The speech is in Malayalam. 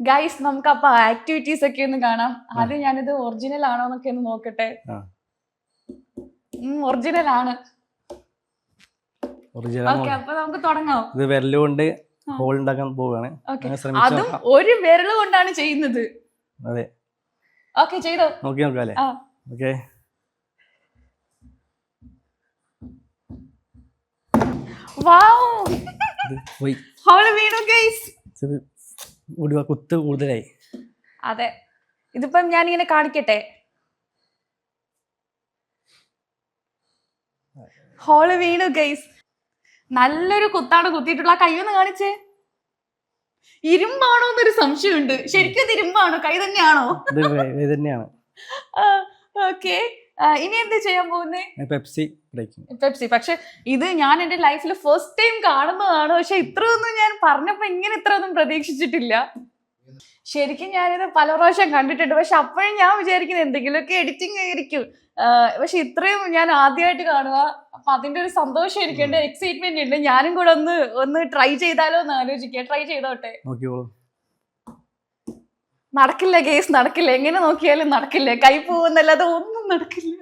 ഗൈസ് നമുക്ക് അപ്പൊ ആക്ടിവിറ്റീസ് ഒക്കെ ഒന്ന് കാണാം. ആദ്യം ഞാനിത് ഒറിജിനൽ ആണോ എന്നൊക്കെ ഒന്ന് നോക്കട്ടെ. ഒറിജിനൽ ആണ്. ഓക്കെ അപ്പൊ നമുക്ക് തുടങ്ങാം. ഇത് വിരലുകൊണ്ട് ഹോൾ ഉണ്ടാക്കാൻ പോവുകയാണ് ഓക്കെ അങ്ങനെ ശ്രമിച്ചു അതും ഒരു വിരൽ കൊണ്ടാണ് ചെയ്യുന്നത്. അതെ. ഓക്കെ ചെയ്തോ. നോക്കി നോക്കാം അല്ലേ? ആ. ഓക്കെ വാവ് ഇത് പോയി. ഹോൾ വീണു ഗൈസ് കുത്ത് കൂടുതലായി. അതെ. ഇതിപ്പം ഞാൻ ഇങ്ങനെ കാണിക്കട്ടെ? ഹോൾ വീണു ഗൈസ് നല്ലൊരു കുത്താണ് കുത്തിയിട്ടുള്ള. ആ കൈയൊന്ന് കാണിച്ചേ. ഇരുമ്പാണോ എന്നൊരു സംശയമുണ്ട്. ശരിക്കും ഇരുമ്പാണോ? കൈ തന്നെയാണ്? ഓക്കെ. ഇനി എന്ത് ചെയ്യാൻ പോകുന്നേ? Pepsi Pepsi. പക്ഷെ ഇത് ഞാൻ എന്റെ ലൈഫിൽ ഫസ്റ്റ് ടൈം കാണുന്നതാണ്. പക്ഷെ ഇത്രയൊന്നും ഞാൻ പറഞ്ഞപ്പോ ഇങ്ങനെ ഇത്രയൊന്നും പ്രതീക്ഷിച്ചിട്ടില്ല. ശരിക്കും ഞാനിത് പല പ്രാവശ്യം കണ്ടിട്ടുണ്ട്. പക്ഷെ അപ്പോഴും ഞാൻ വിചാരിക്കുന്നത് എന്തെങ്കിലുമൊക്കെ എഡിറ്റിംഗ് ആയിരിക്കും. പക്ഷെ ഇത്രയും ഞാൻ ആദ്യമായിട്ട് കാണുക. അപ്പൊ അതിന്റെ ഒരു സന്തോഷം എനിക്കുണ്ട് എക്സൈറ്റ്മെന്റ് ഉണ്ട്. ഞാനും കൂടെ ഒന്ന് ഒന്ന് ട്രൈ ചെയ്താലോ എന്ന് ആലോചിക്കുക ട്രൈ ചെയ്തോട്ടെ നടക്കില്ല കേസ് നടക്കില്ല. എങ്ങനെ നോക്കിയാലും നടക്കില്ല. കൈ പോകുന്നല്ലാതെ ഒന്നും നടക്കില്ല.